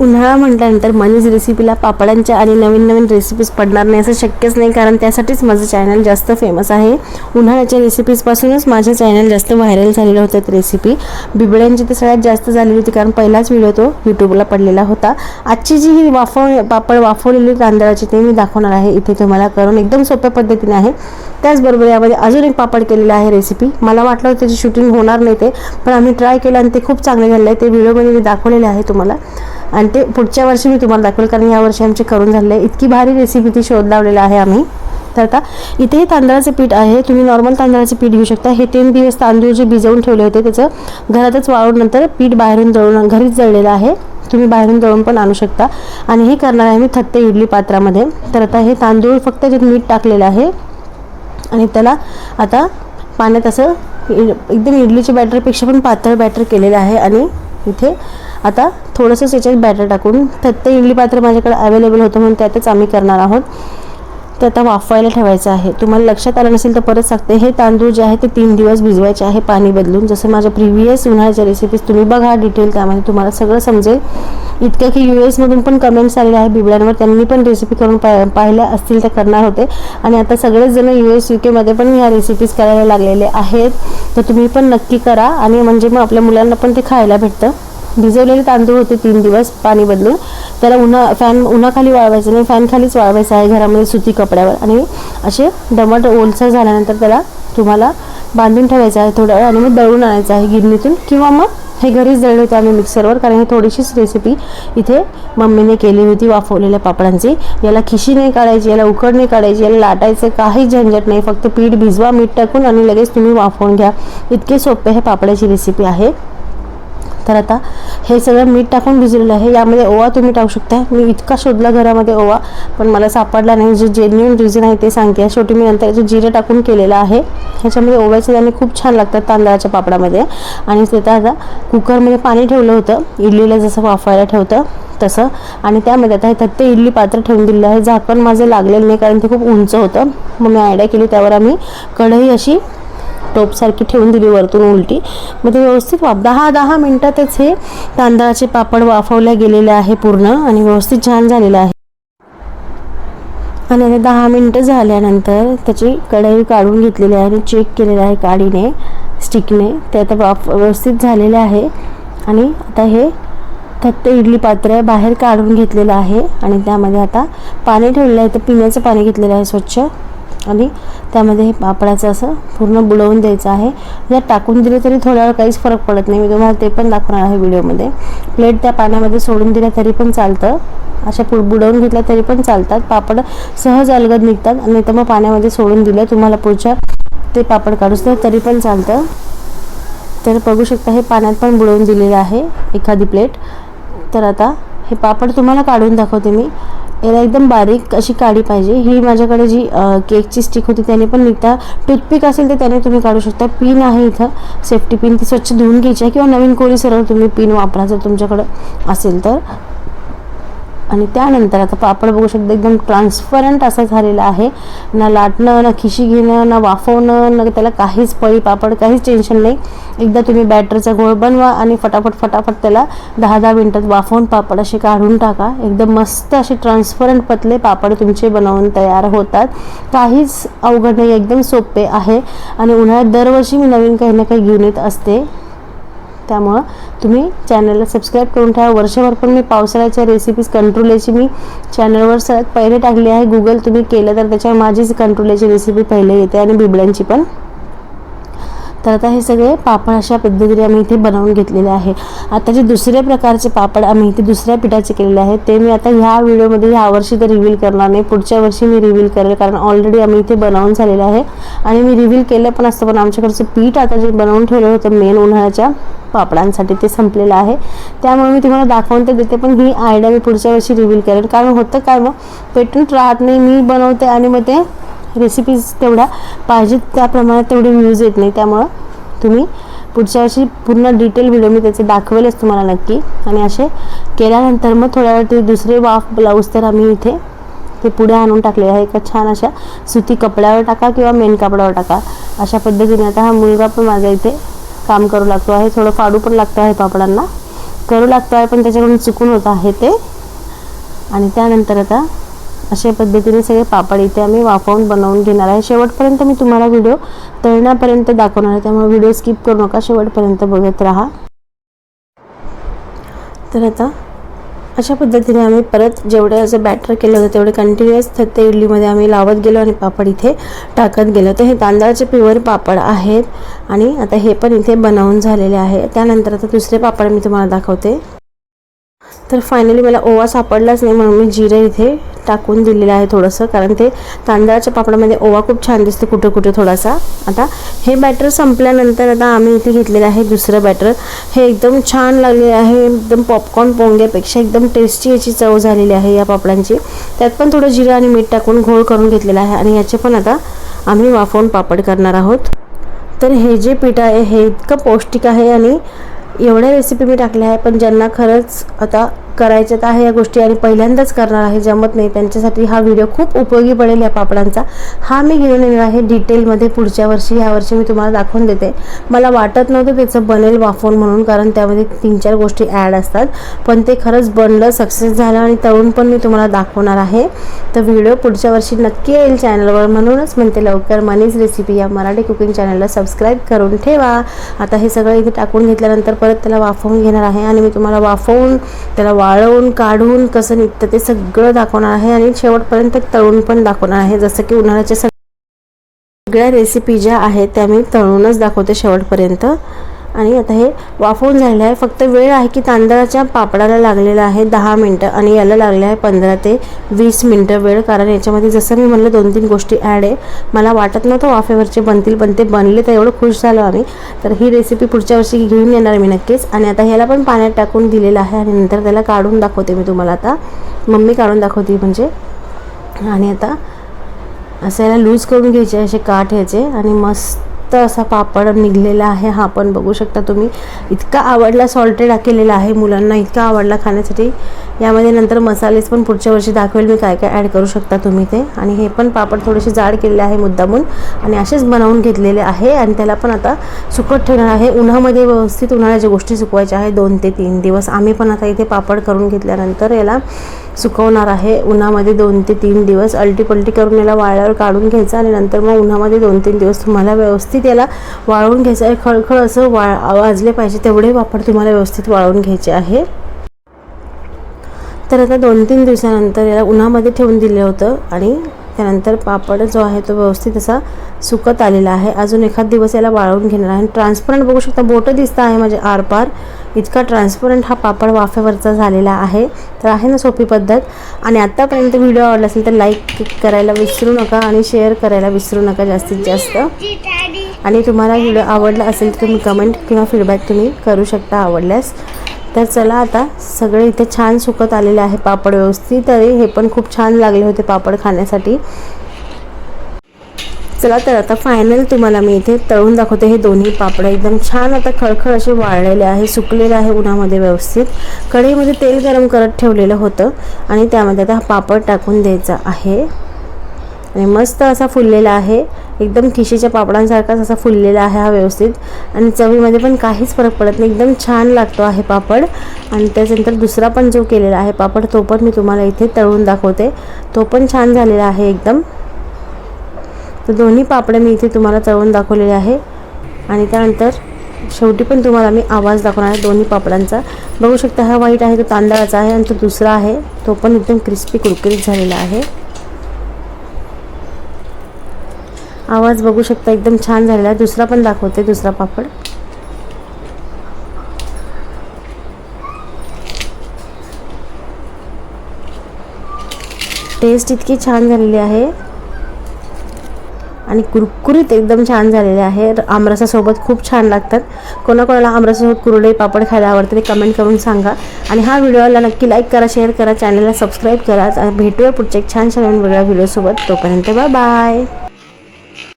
उन्हाळा म्हटल्यानंतर मनीज रेसिपीला पापडांच्या आणि नवीन नवीन रेसिपीज पडणार नाही असं शक्यच नाही कारण त्यासाठीच माझं चॅनल जास्त फेमस आहे. उन्हाळ्याच्या रेसिपीजपासूनच माझं चॅनल जास्त व्हायरल झालेलं होतं रेसिपी बिबड्यांची तर सगळ्यात जास्त झालेली होती कारण पहिलाच व्हिडिओ तो यूट्यूबला पडलेला होता. आजची जी ही वाफव पापड वाफवलेली तांदळाची ते मी दाखवणार आहे इथे तुम्हाला करून एकदम सोप्या पद्धतीने आहे. त्याचबरोबर यामध्ये अजून एक पापड केलेला आहे रेसिपी मला वाटलं होतं त्याची शूटिंग होणार नाही ते पण आम्ही ट्राय केलं आणि ते खूप चांगले झालं. आहे ते व्हिडिओमध्ये मी दाखवलेले आहे तुम्हाला. आणि ते पुढच्या वर्षी मी तुम्हाला दाखवेल कारण या वर्षी आमचे करून झाले आहे इतकी भारी रेसिपी ती शोध लावलेला आहे आम्ही. तर आता इथे तांदळाचं पीठ आहे. तुम्ही नॉर्मल तांदळाचं पीठ घेऊ शकता. हे तीन दिवस तांदूळ जे भिजवून ठेवले होते त्याचं घरातच वाळून नंतर पीठ बाहेरून दळून घरीच जळलेलं आहे. तुम्ही बाहेरून दळून पण आणू शकता. आणि हे करणार आहे मी थत्ते इडली पात्रामध्ये. तर आता हे तांदूळ फक्त त्याच्यात मीठ टाकलेलं आहे. आणि त्याला आता पाण्यात असं एकदम इडलीच्या बॅटरपेक्षा पण पातळ बॅटर केलेलं आहे. आणि इथे आता थोडंसं याच्यात बॅटर टाकून फक्त इडली पात्र माझ्याकडे अवेलेबल होतं म्हणून त्यातच आम्ही करणार आहोत. ते आता वाफवायला ठेवायचं आहे. तुम्हाला लक्षात आलं नसेल तर परत सांगते. हे तांदूळ जे आहे ते तीन दिवस भिजवायचे आहे पाणी बदलून. जसं माझ्या प्रिव्हियस उन्हाळ्याच्या रेसिपीज तुम्ही बघा डिटेल त्यामध्ये तुम्हाला सगळं समजेल. इतकं की यू एसमधून पण कमेंट्स आलेले आहे बिबड्यांवर त्यांनी पण रेसिपी करून पा पाहिल्या असतील तर करणार होते. आणि आता सगळेच जण यू एस यू केमध्ये पण ह्या रेसिपीज करायला लागलेले आहेत. तर तुम्ही पण नक्की करा. आणि म्हणजे मग आपल्या मुलांना पण ते खायला भेटतं. भिजवलेले तांदूळ होते तीन दिवस पाणी बदलून. त्याला उन्हा फॅन उन्हाखाली वाळवायचं नाही फॅनखालीच वाळवायचं आहे घरामध्ये सुती कपड्यावर. आणि असे दमट ओलसर झाल्यानंतर त्याला तुम्हाला बांधून ठेवायचं आहे थोडा वेळ आणि मग दळून आणायचं आहे गिरणीतून किंवा मग हे घरीच दळले होते आम्ही मिक्सरवर कारण ही थोडीशीच रेसिपी इथे मम्मीने केली होती वाफवलेल्या पापडांची. याला खिशी नाही काढायची याला उकड नाही काढायची याला लाटायचं काही झंझट नाही फक्त पीठ भिजवा मीठ टाकून आणि लगेच तुम्ही वाफवून घ्या. इतके सोपे हे पापडाची रेसिपी आहे. तर आता हे सगळं मीठ टाकून भिजलेलं आहे. यामध्ये ओवा तुम्ही टाकू शकता. मी इतका शोधला घरामध्ये ओवा पण मला सापडला नाही. जे जेन्युन रिझन आहे ते सांगते. शेवटी मी नंतर याचं जिरं टाकून केलेलं आहे ह्याच्यामध्ये ओव्याचे दाणे खूप छान लागतात तांदळाच्या पापडामध्ये. आणि ते आता कुकरमध्ये पाणी ठेवलं होतं. इडलीला जसं वाफायला ठेवतं तसं. आणि त्यामध्ये आता हे थत्ते इडली पात्र ठेवून दिलेलं आहे. झाकण माझं लागलेलं नाही कारण ते खूप उंच होतं. मग मी आयडिया केली त्यावर आम्ही कढई अशी टोपसारखी ठेवून दिली वरतून उलटी. मग ते व्यवस्थित वाफ दहा दहा मिनटातच हे तांदळाचे पापड वाफवले गेलेले आहे पूर्ण आणि व्यवस्थित छान झालेलं आहे. आणि आता दहा मिनटं झाल्यानंतर त्याची कढई काढून घेतलेली आहे आणि चेक केलेलं आहे काडीने स्टिकने ते आता वाफ व्यवस्थित झालेले आहे. आणि आता हे थत्ते इडली पात्र बाहेर काढून घेतलेलं आहे. आणि त्यामध्ये आता पाणी ठेवलेलं आहे. तर पिण्याचं पाणी घेतलेलं आहे स्वच्छ. आणि त्यामध्ये हे पापडाचं असं पूर्ण बुडवून द्यायचं आहे. जर टाकून दिलं तरी थोड्या वेळ काहीच फरक पडत नाही. मी तुम्हाला ते पण दाखवणार आहे व्हिडिओमध्ये. प्लेट त्या पाण्यामध्ये सोडून दिल्या तरी पण चालतं. अशा पु बुडवून घेतल्या तरी पण चालतात. पापड सहज अलगद निघतात. आणि तर मग पाण्यामध्ये सोडून दिलं तुम्हाला पुढच्या ते पापड काढूस तरी पण चालतं. तर बघू शकता हे पाण्यात पण बुडवून दिलेलं आहे एखादी प्लेट तर आता हे पापड तुम्हाला काढून दाखवते मी. याला एकदम बारीक अशी काढी पाहिजे. ही माझ्याकडे जी केकची स्टिक होती त्याने पण निघता टूथपिक असेल तर त्याने तुम्ही काढू शकता. पिन आहे इथं. सेफ्टी पिन ती स्वच्छ धुवून घ्यायची आहे किंवा नवीन कोरी सरळ तुम्ही पिन वापरा जर तुमच्याकडं असेल तर. आणि त्यानंतर आता पापड बघू शकता एकदम ट्रान्सपरंट असं झालेलं आहे. ना लाटणं ना खिशी घेणं ना वाफवणं ना त्याला काहीच पळी पापड काहीच टेन्शन नाही. एकदा तुम्ही बॅटरचा गोळ बनवा आणि फटाफट फटाफट त्याला दहा दहा मिनटात वाफवून पापड असे काढून टाका. एकदम मस्त असे ट्रान्सपरंट पतले पापड तुमचे बनवून तयार होतात. काहीच अवघड नाही एकदम सोपे आहे. आणि उन्हाळ्यात दरवर्षी मी नवीन काही ना काही घेऊन येत असते. त्यामुळं तुम्ही चॅनलला सबस्क्राईब करून ठेवा. वर्षभर पण मी पावसाळ्याच्या रेसिपीज कंट्रोलेची मी चॅनलवर सगळ्यात पहिले टाकली आहे. गुगल तुम्ही केलं तर त्याच्यावर माझीच कंट्रोलेची रेसिपी पहिले येते आणि बिबड्यांची पण. तर आता हे सगळे पापड अशा पद्धतीने आम्ही इथे बनवून घेतलेले आहे. आता जे दुसऱ्या प्रकारचे पापड आम्ही इथे दुसऱ्या पिठाचे केलेले आहेत ते मी आता ह्या व्हिडिओमध्ये ह्या वर्षी तर रिव्हील करणार नाही. पुढच्या वर्षी मी रिव्हील करेल कारण ऑलरेडी आम्ही इथे बनवून झालेलं आहे. आणि मी रिव्हील केलं पण असतं पण आमच्याकडचं पीठ आता जे बनवून ठेवलं होतं मेन उन्हाळ्याच्या पापडांसाठी ते संपलेलं आहे. त्यामुळे मी तुम्हाला दाखवून ते देते पण ही आयडिया मी पुढच्या वर्षी रिव्हील करेन. कारण होतं काय मग पेटंट राहत नाही मी बनवते आणि मग ते रेसिपीज तेवढ्या पाहिजेत त्याप्रमाणे तेवढे व्ह्यूज येत नाही. त्यामुळं तुम्ही पुढच्या वर्षी पूर्ण डिटेल व्हिडिओ मी त्याचे दाखवेलच तुम्हाला नक्की. आणि असे केल्यानंतर मग थोड्या वेळ ते दुसरे वाफ ब्लाऊज तर आम्ही इथे ते पुढे आणून टाकले आहे एका छान अशा सुती कपड्यावर टाका किंवा मेन कपड्यावर टाका. अशा पद्धतीने आता हा मुलगा पण माझ्या इथे काम करू लागतो आहे थोडं फाडू पण लागतो आहे पापडांना. करू लागतो आहे पण त्याच्याकडून चुकून होत आहे ते. आणि त्यानंतर आता अशा पद्धतीने सगळे पापड इथे आम्ही वाफवून बनवून घेणार आहे. शेवटपर्यंत मी तुम्हाला व्हिडिओ तळण्यापर्यंत दाखवणार आहे त्यामुळे व्हिडिओ स्किप करू नका. शेवटपर्यंत बघत राहा. तर आता अशा पद्धतीने आम्ही परत जेवढं असं बॅटर केलं होतं तेवढे कंटिन्युअस ते इडलीमध्ये आम्ही लावत गेलो आणि पापड इथे टाकत गेलो. तर हे तांदळाचे प्युअर पापड आहेत आणि आता हे पण इथे बनवून झालेले आहे. त्यानंतर आता दुसरे पापड मी तुम्हाला दाखवते. तर फायनली मला ओवा सापडलाच नाही म्हणून मी जिरं इथे टाकून दिलेलं आहे थोडंसं कारण ते तांदळाच्या पापडामध्ये ओवा खूप छान दिसते कुठं कुठे थोडासा. आता हे बॅटर संपल्यानंतर आता आम्ही इथे घेतलेलं आहे दुसरं बॅटर हे एकदम छान लागलेलं आहे एकदम पॉपकॉर्न पोंग्यापेक्षा एकदम टेस्टी याची चव झालेली आहे या पापडांची. त्यात पण थोडं जिरं आणि मीठ टाकून घोळ करून घेतलेलं आहे आणि याचे पण आता आम्ही वाफवून पापड करणार आहोत. तर हे जे पीठ आहे हे इतकं पौष्टिक आहे आणि एवढ्या रेसिपी मी टाकल्या आहे पण ज्यांना खरंच आता करायच्यात आहे या गोष्टी आणि पहिल्यांदाच करणार आहे जमत नाही. त्यांच्यासाठी हा व्हिडिओ खूप उपयोगी पडेल या पापडांचा. हा मी घेऊन येणार आहे डिटेलमध्ये पुढच्या वर्षी. ह्या वर्षी मी तुम्हाला दाखवून देते. मला वाटत नव्हतं त्याचं बनेल वाफवून म्हणून कारण त्यामध्ये तीन चार गोष्टी ॲड असतात. पण ते खरंच बनलं सक्सेस झालं आणि तळून पण मी तुम्हाला दाखवणार आहे. तर व्हिडिओ पुढच्या वर्षी नक्की येईल चॅनलवर म्हणूनच म्हणते लवकर मनीज रेसिपी या मराठी कुकिंग चॅनलला सबस्क्राईब करून ठेवा. आता हे सगळं इथे टाकून घेतल्यानंतर परत त्याला वाफवून घेणार आहे आणि मी तुम्हाला वाफवून त्याला वाळवून काढून कसं निघतं ते सगळं दाखवणार आहे आणि शेवटपर्यंत तळून पण दाखवणार आहे. जसं की उन्हाळ्याच्या सगळ्या रेसिपी ज्या आहेत त्या मी तळूनच दाखवते शेवटपर्यंत. आणि आता हे वाफवून झालेलं आहे. फक्त वेळ आहे की तांदळाच्या पापडाला लागलेला आहे दहा मिनटं आणि याला लागले आहे पंधरा ते वीस मिनटं वेळ. कारण याच्यामध्ये जसं मी म्हणलं दोन तीन गोष्टी ॲड आहे. मला वाटत नव्हतं वाफेवरचे बनतील पण ते बनले तर एवढं खुश झालो आम्ही. तर ही रेसिपी पुढच्या वर्षी घेऊन येणार मी नक्कीच. आणि आता ह्याला पण पाण्यात टाकून दिलेलं आहे आणि नंतर त्याला काढून दाखवते मी तुम्हाला आता. मम्मी काढून दाखवते म्हणजे. आणि आता असं याला लूज करून घ्यायचे असे काठ ह्याचे आणि मस्त असा पापड निघलेला आहे. हा पण बघू शकता तुम्ही. इतका आवडला सॉल्टेड केलेला आहे मुलांना. इतका आवडला खाण्यासाठी. यामध्ये नंतर मसालेच पण पुढच्या वर्षी दाखवेल मी काय काय ॲड करू शकता तुम्ही ते. आणि हे पण पापड थोडेसे जाड केलेले आहे मुद्दामून. आणि असेच बनवून घेतलेले आहे. आणि त्याला पण आता सुकत ठेवणार आहे. उन्हामध्ये व्यवस्थित उन्हाळ्याच्या गोष्टी सुकवायच्या आहे दोन ते तीन दिवस. आम्ही पण आता इथे पापड करून घेतल्यानंतर याला सुकवणार आहे. उन्हामध्ये दोन ते तीन दिवस अल्टीपल्टी करून याला वाळल्यावर काढून घ्यायचं आणि नंतर मग उन्हामध्ये दोन तीन दिवस तुम्हाला व्यवस्थित याला वाळवून घ्यायचं आहे. खळखळ असं वा वाजले पाहिजे तेवढे पापड तुम्हाला व्यवस्थित वाळवून घ्यायचे आहे. तर आता दोन तीन दिवसानंतर याला उन्हामध्ये ठेवून दिलं होतं आणि त्यानंतर पापड जो आहे तो व्यवस्थित असा सुकत आलेला आहे. अजून एखाद दिवस याला वाळवून घेणार आहे. ट्रान्सपरंट बघू शकता बोटं दिसतं आहे माझे आरपार. इतका ट्रान्सपरंट हा पापड वाफेवरचा झालेला आहे. तर आहे ना सोपी पद्धत. आणि आत्तापर्यंत व्हिडिओ आवडला असेल तर लाईक करायला विसरू नका आणि शेअर करायला विसरू नका जास्तीत जास्त. आणि तुम्हाला व्हिडिओ आवडला असेल तर तुम्ही कमेंट किंवा फीडबॅक तुम्ही करू शकता आवडल्यास. तर चला आता सगळे इथे छान सुकत आलेले आहे पापड व्यवस्थित. तरी हे पण खूप छान लागले होते पापड खाण्यासाठी. चला तर आता फायनल तुम्हाला मी इथे तळून दाखवते. हे दोन्ही पापड एकदम छान आता खळखळ असे वाळलेले आहे सुकलेले आहे उन्हामध्ये व्यवस्थित. कढईमध्ये तेल गरम करत ठेवलेलं होतं आणि त्यामध्ये आता हा पापड टाकून द्यायचा आहे. आणि मस्त असा फुललेला आहे. एकदम खिशीच्या पापडांसारखाच असा फुललेला आहे हा व्यवस्थित. आणि चवीमध्ये पण काहीच फरक पडत नाही. एकदम छान लागतो आहे पापड. आणि त्याच्यानंतर दुसरा पण जो केलेला आहे पापड तो पण मी तुम्हाला इथे तळून दाखवते. तो पण छान झालेला आहे एकदम. तर दोन्ही पापडं मी इथे तुम्हाला तळून दाखवलेले आहे. आणि त्यानंतर शेवटी पण तुम्हाला मी आवाज दाखवणार आहे दोन्ही पापडांचा. बघू शकता हा व्हाईट आहे तो तांदळाचा आहे आणि तो दुसरा आहे. तो पण एकदम क्रिस्पी कुरकुरीत झालेला आहे. आवाज बघू शकता एकदम छान झालेला आहे. दुसरा पण दाखवते दुसरा पापड. टेस्ट इतकी छान झालेली आहे. आणि कुरकुरीत एकदम छान झालेले आहे. आमरसासोबत खूप छान लागतात. कोणाकोणाला आमरसासोबत कुरडे पापड खायला आवडते ते कमेंट करून सांगा. आणि हा व्हिडिओला नक्की लाईक करा शेअर करा चॅनलला सबस्क्राईब करा. भेटूया पुढच्या एक छान छान वेगळ्या व्हिडिओसोबत तोपर्यंत बाय बाय